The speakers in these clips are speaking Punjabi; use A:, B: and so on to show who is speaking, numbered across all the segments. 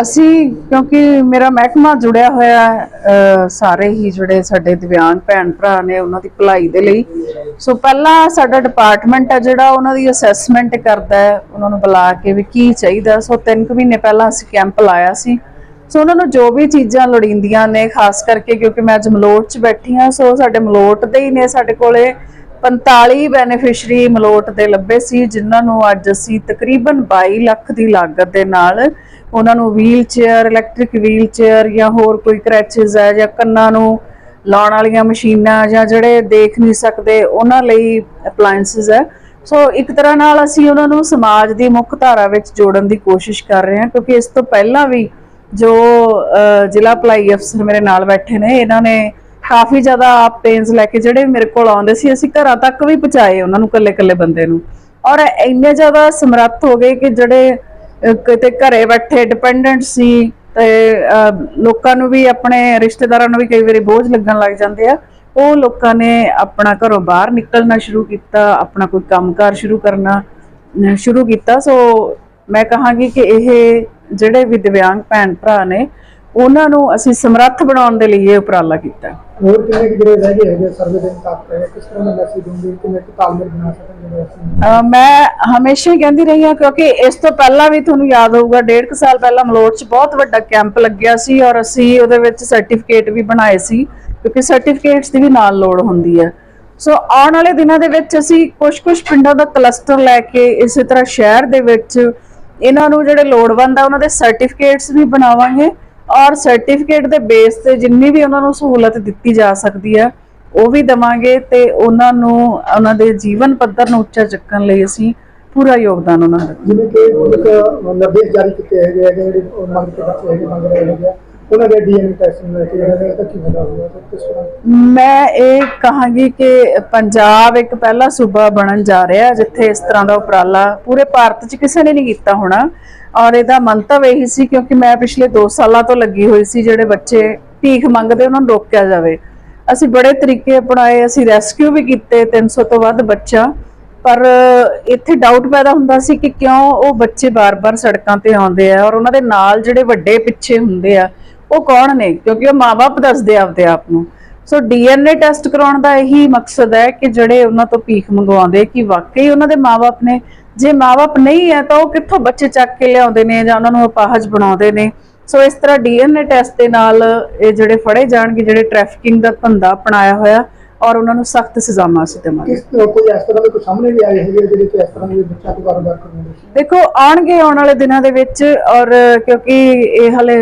A: ਅਸੀਂ ਕਿਉਂਕਿ ਮੇਰਾ ਮਹਿਕਮਾ ਜੁੜਿਆ ਹੋਇਆ ਹੈ, ਸਾਰੇ ਹੀ ਜਿਹੜੇ ਸਾਡੇ ਦਿਵਿਆਂਗ ਭੈਣ ਭਰਾ ਨੇ ਉਹਨਾਂ ਦੀ ਭਲਾਈ ਦੇ ਲਈ। ਸੋ ਪਹਿਲਾਂ ਸਾਡਾ ਡਿਪਾਰਟਮੈਂਟ ਹੈ ਜਿਹੜਾ ਉਹਨਾਂ ਦੀ ਅਸੈਸਮੈਂਟ ਕਰਦਾ ਹੈ ਉਹਨਾਂ ਨੂੰ ਬੁਲਾ ਕੇ ਵੀ ਕੀ ਚਾਹੀਦਾ। ਸੋ ਤਿੰਨ ਕੁ ਮਹੀਨੇ ਪਹਿਲਾਂ ਅਸੀਂ ਕੈਂਪ ਲਾਇਆ ਸੀ। ਸੋ ਉਹਨਾਂ ਨੂੰ ਜੋ ਵੀ ਚੀਜ਼ਾਂ ਲੋੜੀਂਦੀਆਂ ਨੇ ਖਾਸ ਕਰਕੇ ਕਿਉਂਕਿ ਮੈਂ ਅੱਜ ਮਲੋਟ 'ਚ ਬੈਠੀ ਹਾਂ ਸੋ ਸਾਡੇ ਮਲੋਟ ਦੇ ਹੀ ਨੇ ਸਾਡੇ ਕੋਲੇ। 45 ਬੈਨੀਫਿਸ਼ਰੀ ਮਲੋਟ ਦੇ ਲੱਭੇ ਸੀ, ਜਿਨ੍ਹਾਂ ਨੂੰ ਅੱਜ ਅਸੀਂ ਤਕਰੀਬਨ 22 ਲੱਖ ਦੀ ਲਾਗਤ ਦੇ ਨਾਲ ਉਹਨਾਂ ਨੂੰ wheel chair electric wheel chair ਜਾਂ ਹੋਰ ਕੋਈ ਕ੍ਰੈਚਸ ਹੈ ਜਾਂ ਕੰਨਾਂ ਨੂੰ ਲਾਉਣ ਵਾਲੀਆਂ ਮਸ਼ੀਨਾਂ ਜਾਂ ਜਿਹੜੇ ਦੇਖ ਨਹੀਂ ਸਕਦੇ, ਉਹਨਾਂ ਲਈ ਅਪਲਾਈਐਂਸਸ ਹੈ। ਸੋ ਇੱਕ ਤਰ੍ਹਾਂ ਨਾਲ ਅਸੀਂ ਉਹਨਾਂ ਨੂੰ ਸਮਾਜ ਦੀ ਮੁੱਖ ਧਾਰਾ ਵਿੱਚ ਜੋੜਨ ਦੀ ਕੋਸ਼ਿਸ਼ ਕਰ ਰਹੇ ਹਾਂ, ਕਿਉਂਕਿ ਇਸ ਤੋਂ ਪਹਿਲਾਂ ਵੀ ਜੋ ਜ਼ਿਲ੍ਹਾ ਭਲਾਈ ਅਫਸਰ ਮੇਰੇ ਨਾਲ ਬੈਠੇ ਨੇ, ਇਹਨਾਂ ਨੇ ਕਾਫੀ ਜ਼ਿਆਦਾ ਪੇਨਸ ਲੈ ਕੇ ਜਿਹੜੇ ਮੇਰੇ ਕੋਲ ਆਉਂਦੇ ਸੀ, ਅਸੀਂ ਘਰਾਂ ਤੱਕ ਵੀ ਪਹੁੰਚਾਏ ਉਹਨਾਂ ਨੂੰ ਇਕੱਲੇ-ਇਕੱਲੇ ਬੰਦੇ ਨੂੰ। ਔਰ ਇੰਨੇ ਜ਼ਿਆਦਾ ਸਮਰੱਥ ਹੋ ਗਏ ਕਿ ਜਿਹੜੇ ਕਿਤੇ ਘਰੇ ਬੈਠੇ ਡਿਪੈਂਡੈਂਟ ਸੀ ਤੇ ਲੋਕਾਂ ਨੂੰ ਵੀ ਆਪਣੇ ਰਿਸ਼ਤੇਦਾਰਾਂ ਨੂੰ ਵੀ ਕਈ ਵਾਰੀ ਬੋਝ ਲੱਗਣ ਲੱਗ ਜਾਂਦੇ ਆ। ਉਹ ਲੋਕਾਂ ਨੇ ਆਪਣਾ ਘਰੋਂ ਬਾਹਰ ਨਿਕਲਣਾ ਸ਼ੁਰੂ ਕੀਤਾ, ਆਪਣਾ ਕੋਈ ਕੰਮਕਾਰ ਸ਼ੁਰੂ ਕਰਨਾ ਸ਼ੁਰੂ ਕੀਤਾ। ਸੋ ਮੈਂ ਕਹਾਂਗੀ ਕਿ ਇਹ ਜਿਹੜੇ ਵੀ ਦਿਵਿਆਂਗ ਭੈਣ ਭਰਾ ਨੇ ਉਹਨਾਂ ਨੂੰ ਅਸੀਂ ਸਮਰੱਥ ਬਣਾਉਣ ਦੇ ਲਈ ਇਹ ਉਪਰਾਲਾ ਕੀਤਾ।
B: ਹੋਰ ਕਿੰਨੇ ਕੁ ਜਿਹੜੇ ਰਹਿ ਗਏ ਹੈਗੇ ਸਰਵੇ ਦੇ ਮੁਤਾਬਕ ਕਿਸ ਤਰ੍ਹਾਂ ਦਾ ਮੈਸੇਜ ਦੂੰਗੇ ਕਿਵੇਂ ਤਾਲਮੇਲ ਬਣਾ
A: ਅਹ ਮੈਂ ਹਮੇਸ਼ਾ ਹੀ ਕਹਿੰਦੀ ਰਹੀ ਹਾਂ ਕਿਉਂਕਿ ਇਸ ਤੋਂ ਪਹਿਲਾਂ ਵੀ ਤੁਹਾਨੂੰ ਯਾਦ ਹੋਊਗਾ ਡੇਢ ਕੁ ਸਾਲ ਪਹਿਲਾਂ ਮਲੋਟ 'ਚ ਬਹੁਤ ਵੱਡਾ ਕੈਂਪ ਲੱਗਿਆ ਸੀ ਔਰ ਅਸੀਂ ਉਹਦੇ ਵਿੱਚ ਸਰਟੀਫਿਕੇਟ ਵੀ ਬਣਾਏ ਸੀ ਕਿਉਂਕਿ ਸਰਟੀਫਿਕੇਟਸ ਦੀ ਵੀ ਨਾਲ ਲੋੜ ਹੁੰਦੀ ਹੈ। ਸੋ ਆਉਣ ਵਾਲੇ ਦਿਨਾਂ ਦੇ ਵਿੱਚ ਅਸੀਂ ਕੁਝ-ਕੁਝ ਪਿੰਡਾਂ ਦਾ ਕਲਸਟਰ ਲੈ ਕੇ ਇਸੇ ਤਰ੍ਹਾਂ ਸ਼ਹਿਰ ਦੇ ਵਿੱਚ ਇਹਨਾਂ ਨੂੰ ਜਿਹੜੇ ਲੋੜਵੰਦ ਆ ਉਹਨਾਂ ਦੇ ਸਰਟੀਫਿਕੇਟਸ ਵੀ ਬਣਾਵਾਂਗੇ। ਔਰ ਸਰਟੀਫਿਕੇਟ ਦੇ ਬੇਸ ਤੇ ਜਿੰਨੀ ਵੀ ਉਹਨਾਂ ਨੂੰ ਸਹੂਲਤ ਦਿੱਤੀ ਜਾ ਸਕਦੀ ਹੈ, ਉਹ ਵੀ ਦਵਾਂਗੇ ਤੇ ਉਹਨਾਂ ਨੂੰ, ਉਹਨਾਂ ਦੇ ਜੀਵਨ ਪੱਧਰ ਨੂੰ ਉੱਚਾ ਚੱਕਣ ਲਈ ਅਸੀਂ ਪੂਰਾ ਯੋਗਦਾਨ ਉਹਨਾਂ ਦਾ
B: ਜਿਵੇਂ ਕਿ ਇੱਕ ਨਿਰਦੇਸ਼ ਜਾਰੀ ਕੀਤੇ ਹੈਗੇ ਜਿਹੜੇ ਮੰਗ ਰਹੇ ਹੈਗੇ ਉਹਨਾਂ ਦੇ ਡੀਐਨਏ ਟੈਸਟ ਨੂੰ ਲੈ ਕੇ ਜਿਹੜਾ ਤਾਂ ਕੀ ਫਾਇਦਾ ਹੋਊਗਾ? ਤੇ ਕਿਸ ਤਰ੍ਹਾਂ?
A: ਮੈਂ ਇਹ ਕਹਾਂਗੀ ਕਿ ਪੰਜਾਬ ਇੱਕ ਪਹਿਲਾ ਸੂਬਾ ਬਣਨ ਜਾ ਰਿਹਾ, ਜਿੱਥੇ ਇਸ ਤਰ੍ਹਾਂ ਦਾ ਉਪਰਾਲਾ ਪੂਰੇ ਭਾਰਤ 'ਚ ਕਿਸੇ ਨੇ ਨਹੀਂ ਕੀਤਾ ਹੋਣਾ। ਔਰ ਇਹਦਾ ਮੰਤਵ ਇਹੀ ਸੀ, ਕਿਉਂਕਿ ਮੈਂ ਪਿਛਲੇ 2 ਸਾਲਾਂ ਤੋਂ ਲੱਗੀ ਹੋਈ ਸੀ, ਜਿਹੜੇ ਬੱਚੇ ਭੀਖ ਮੰਗਦੇ, ਉਹਨਾਂ ਨੂੰ ਰੋਕਿਆ ਜਾਵੇ। ਅਸੀਂ ਬੜੇ ਤਰੀਕੇ ਅਪਣਾਏ, ਅਸੀਂ ਰੈਸਕਿਊ ਵੀ ਕੀਤੇ 300 ਤੋਂ ਵੱਧ ਬੱਚਾ। ਪਰ ਇੱਥੇ ਡਾਊਟ ਪੈਦਾ ਹੁੰਦਾ ਸੀ ਕਿ ਕਿਉਂ ਉਹ ਬੱਚੇ ਬਾਰ-ਬਾਰ ਸੜਕਾਂ ਤੇ ਆਉਂਦੇ ਆ, ਔਰ ਉਹਨਾਂ ਦੇ ਨਾਲ ਜਿਹੜੇ ਵੱਡੇ ਪਿੱਛੇ ਹੁੰਦੇ ਆ ਉਹ ਕੌਣ ਨੇ? ਕਿਉਂਕਿ ਉਹ ਮਾਪੇ ਦੱਸਦੇ ਆਪਦੇ ਆਪ ਨੂੰ। ਸੋ ਡੀਐਨਏ ਟੈਸਟ ਕਰਾਉਣ ਦਾ ਇਹੀ ਮਕਸਦ ਹੈ ਕਿ ਜਿਹੜੇ ਉਹਨਾਂ ਤੋਂ ਭੀਖ ਮੰਗਵਾਉਂਦੇ ਕਿ ਵਾਕਈ ਉਹਨਾਂ ਦੇ ਮਾਪੇ ਨੇ, ਜੇ ਮਾਪੇ ਨਹੀਂ ਹੈ ਤਾਂ ਉਹ ਕਿੱਥੋਂ ਬੱਚੇ ਚੱਕ ਕੇ ਲਿਆਉਂਦੇ ਨੇ ਜਾਂ ਉਹਨਾਂ ਨੂੰ ਅਪਾਹਜ ਬਣਾਉਂਦੇ ਨੇ? ਸੋ ਇਸ ਤਰ੍ਹਾਂ ਡੀਐਨਏ ਟੈਸਟ ਦੇ ਨਾਲ ਇਹ ਜਿਹੜੇ ਫੜੇ ਜਾਣਗੇ, ਜਿਹੜੇ ਟ੍ਰੈਫਿਕਿੰਗ ਦਾ ਧੰਦਾ ਅਪਣਾਇਆ ਹੋਇਆ ਔਰ ਉਹਨਾਂ ਨੂੰ ਸਖਤ ਸਜ਼ਾਵਾਂ ਅਸੀਂ ਦੇਵਾਂਗੇ।
B: ਕਿਸ ਕੋਈ ਇਸ ਤਰ੍ਹਾਂ ਦੇ ਕੋਈ ਸਾਹਮਣੇ ਵੀ ਆਏ ਹੈਗੇ ਜਿਹੜੇ ਕਿ ਇਸ ਤਰ੍ਹਾਂ ਦੇ ਬੱਚਾ ਤੋਂ ਕਾਰੋਬਾਰ ਕਰਵਾਉਂਦੇ ਸੀ?
A: ਦੇਖੋ ਆਉਣਗੇ ਆਉਣ ਵਾਲੇ ਦਿਨਾਂ ਦੇ ਵਿੱਚ ਔਰ ਕਿਉਂਕਿ ਇਹ ਹਲੇ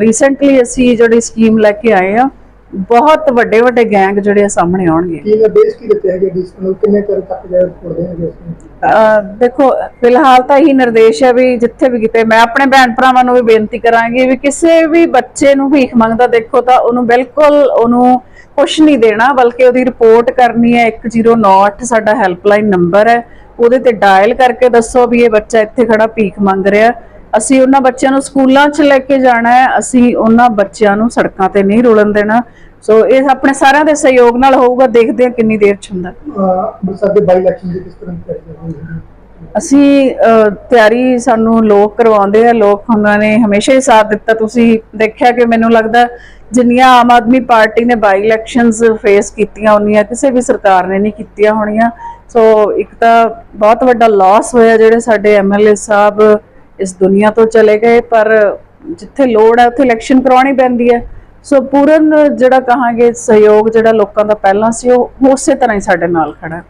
A: ਰੀਸੈਂਟਲੀ ਅਸੀਂ ਜਿਹੜੀ ਸਕੀਮ ਲੈ ਕੇ ਆਏ ਆ ਬਹੁਤ ਵੱਡੇ ਵੱਡੇ ਗੈਂਗ ਜਿਹੜੇ ਆ ਸਾਹਮਣੇ ਆਉਣਗੇ।
B: ਕੀ ਨਿਰਦੇਸ਼ ਕੀ ਦਿੱਤੇ ਹੈਗੇ ਜਿਸ ਨੂੰ ਕਿੰਨੇ ਚਿਰ ਤੱਕ ਜਿਹੜੇ ਪੜਦੇ ਹੈਗੇ ਅਸੀਂ
A: ਦੇਖੋ ਫਿਲਹਾਲ ਤਾਂ ਇਹੀ ਨਿਰਦੇਸ਼ ਹੈ ਵੀ ਜਿੱਥੇ ਵੀ ਕਿਤੇ ਮੈਂ ਆਪਣੇ ਭੈਣ ਭਰਾਵਾਂ ਨੂੰ ਵੀ ਬੇਨਤੀ ਕਰਾਂਗੀ ਵੀ ਕਿਸੇ ਵੀ ਬੱਚੇ ਨੂੰ ਭੀਖ ਮੰਗਦਾ ਦੇਖੋ ਤਾਂ ਉਹਨੂੰ ਬਿਲਕੁਲ ਉਹਨੂੰ ਕੁਝ ਨਹੀਂ ਦੇਣਾ ਬਲਕਿ ਉਹਦੀ ਰਿਪੋਰਟ ਕਰਨੀ ਹੈ। 1098 ਸਾਡਾ ਹੈਲਪਲਾਈਨ ਨੰਬਰ ਹੈ। ਉਹਦੇ ਤੇ ਡਾਇਲ ਕਰਕੇ ਦੱਸੋ ਵੀ ਇਹ ਬੱਚਾ ਇੱਥੇ ਖੜਾ ਭੀਖ ਮੰਗ ਰਿਹਾ। ਅਸੀਂ ਉਹਨਾਂ ਬੱਚਿਆਂ ਨੂੰ ਸਕੂਲਾਂ 'ਚ ਲੈ ਕੇ ਜਾਣਾ ਹੈ ਅਸੀਂ ਉਹਨਾਂ ਬੱਚਿਆਂ ਨੂੰ ਸੜਕਾਂ ਤੇ ਨਹੀਂ ਰੁਲਣ ਦੇਣਾ। ਸੋ ਇਹ ਆਪਣੇ ਸਾਰਿਆਂ ਦੇ ਸਹਿਯੋਗ ਨਾਲ ਹੋਊਗਾ ਦੇਖਦੇ ਹਾਂ ਕਿੰਨੀ ਦੇਰ 'ਚ ਹੁੰਦਾ।
B: ਦੇ ਬਾਈ ਇਲੈਕਸ਼ਨ ਦੀ ਕਿਸ ਤਰ੍ਹਾਂ ਤਿਆਰੀ
A: ਅਸੀਂ ਤਿਆਰੀ ਸਾਨੂੰ ਲੋਕ ਕਰਵਾਉਂਦੇ ਆ ਲੋਕ ਉਹਨਾਂ ਨੇ ਹਮੇਸ਼ਾ ਹੀ ਸਾਥ ਦਿੱਤਾ। ਤੁਸੀਂ ਦੇਖਿਆ ਕਿ ਮੈਨੂੰ ਲੱਗਦਾ ਜਿੰਨੀਆਂ ਆਮ ਆਦਮੀ ਪਾਰਟੀ ਨੇ ਬਾਈ ਇਲੈਕਸ਼ਨਸ ਫੇਸ ਕੀਤੀਆਂ ਉਨੀਆਂ ਕਿਸੇ ਵੀ ਸਰਕਾਰ ਨੇ ਨਹੀਂ ਕੀਤੀਆਂ ਹੋਣੀਆਂ। ਸੋ ਇੱਕ ਤਾਂ ਬਹੁਤ ਵੱਡਾ ਲਾਸ ਹੋਇਆ ਜਿਹੜੇ ਸਾਡੇ ਐਮਐਲਏ ਸਾਹਿਬ ਇਸ ਦੁਨੀਆ ਤੋਂ ਚਲੇ ਗਏ, ਪਰ ਜਿੱਥੇ ਲੋੜ ਹੈ ਉੱਥੇ ਇਲੈਕਸ਼ਨ ਕਰਵਾਉਣੀ ਪੈਂਦੀ ਹੈ। ਸੋ ਪੂਰਨ ਜਿਹੜਾ ਕਹਾਂਗੇ ਸਹਿਯੋਗ ਜਿਹੜਾ ਲੋਕਾਂ ਦਾ ਪਹਿਲਾਂ ਸੀ, ਉਹ ਉਸੇ ਤਰ੍ਹਾਂ ਹੀ ਸਾਡੇ ਨਾਲ ਖੜਾ ਹੈ।